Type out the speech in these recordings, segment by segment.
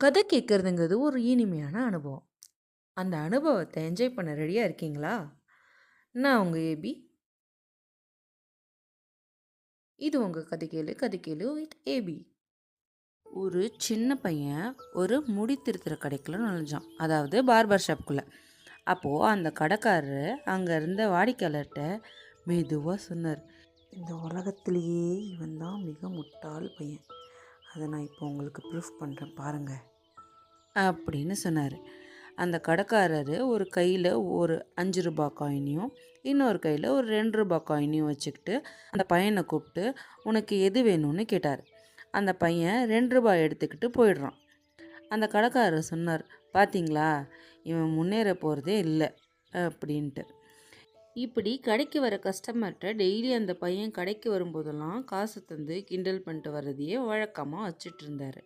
கதை கேட்குறதுங்கிறது ஒரு இனிமையான அனுபவம். அந்த அனுபவத்தை என்ஜாய் பண்ண ரெடியாக இருக்கீங்களா? நான் உங்கள் ஏபி. இது உங்கள் கதை கேளு, கதை கேளு வித் ஏபி. ஒரு சின்ன பையன் ஒரு முடி திருத்துற கடைக்குள்ள நுழைஞ்சான். அதாவது பார்பர் ஷாப்புக்குள்ளே அப்போது அந்த கடைக்காரரு அங்கே இருந்த வாடிக்கையாளர்கிட்ட மெதுவாக சொன்னார். இந்த உலகத்திலேயே இவன் தான் மிக முட்டாள் பையன். அதை நான் இப்போ உங்களுக்கு ப்ரூஃப் பண்ணுறேன் பாருங்கள் அப்படின்னு சொன்னார் அந்த கடைக்காரர் ஒரு கையில் ஒரு அஞ்சு ரூபா காயினையும், இன்னொரு கையில் ஒரு ரெண்டு ரூபா காயினையும் வச்சுக்கிட்டு அந்த பையனை கூப்பிட்டு, "உனக்கு எது வேணும்னு?" கேட்டார் அந்த பையன் ரெண்டு ரூபாய் எடுத்துக்கிட்டு போயிடுறான். அந்த கடைக்காரர் சொன்னார், பார்த்தீங்களா இவன் முன்னேற போகிறதே இல்லை அப்படின்ட்டு. இப்படி கடைக்கு வர கஸ்டமர்கிட்ட டெய்லி அந்த பையன் கடைக்கு வரும்போதெல்லாம் காசு தந்து கிண்டல் பண்ணிட்டு வர்றதையே வழக்கமாக வச்சுட்டு இருந்தார்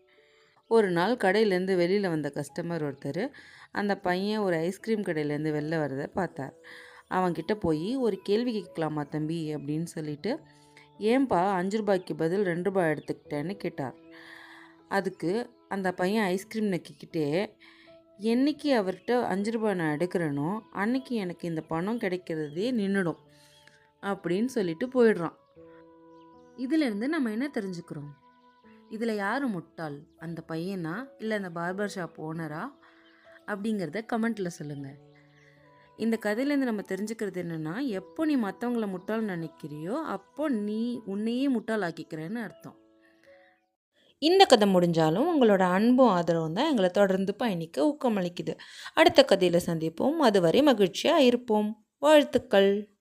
ஒரு நாள் கடையிலேருந்து வெளியில் வந்த கஸ்டமர் ஒருத்தர் அந்த பையன் ஒரு ஐஸ்கிரீம் கடையிலேருந்து வெளில வரதை பார்த்தார். அவன்கிட்ட போய், "ஒரு கேள்வி கேட்கலாமா தம்பி?" அப்படின்னு சொல்லிட்டு, "ஏன்பா அஞ்சு ரூபாய்க்கு பதில் ரெண்டு ரூபாய் எடுத்துக்கிட்டேன்னு?" கேட்டார். அதுக்கு அந்த பையன் ஐஸ்கிரீம் நக்கிக்கிட்டே, "என்னைக்கு அவர்கிட்ட அஞ்சு ரூபாய் நான் எடுக்கிறேனோ, அன்னைக்கு எனக்கு இந்த பணம் கிடைக்கிறதே நின்றுடும் அப்படின்னு சொல்லிட்டு போயிடுறான். இதிலிருந்து நம்ம என்ன தெரிஞ்சுக்கிறோம்? இதில் யார் முட்டாள்? அந்த பையனா? இல்லை அந்த பார்பர் ஷாப் ஓனரா? அப்படிங்கிறத கமெண்ட்டில் சொல்லுங்கள் இந்த கதையிலேருந்து நம்ம தெரிஞ்சுக்கிறது என்னென்னா எப்போ நீ மற்றவங்கள முட்டாள்னு நினைக்கிறியோ, அப்போ நீ உன்னையே முட்டாளாக்கிக்கிறன்னு அர்த்தம். இந்த கதை முடிஞ்சாலும் உங்களோட அன்பும் ஆதரவும் தான் எங்களை தொடர்ந்து பயணிக்க ஊக்கமளிக்குது. அடுத்த கதையில் சந்திப்போம். அதுவரை மகிழ்ச்சியாக இருப்போம். வாழ்த்துக்கள்.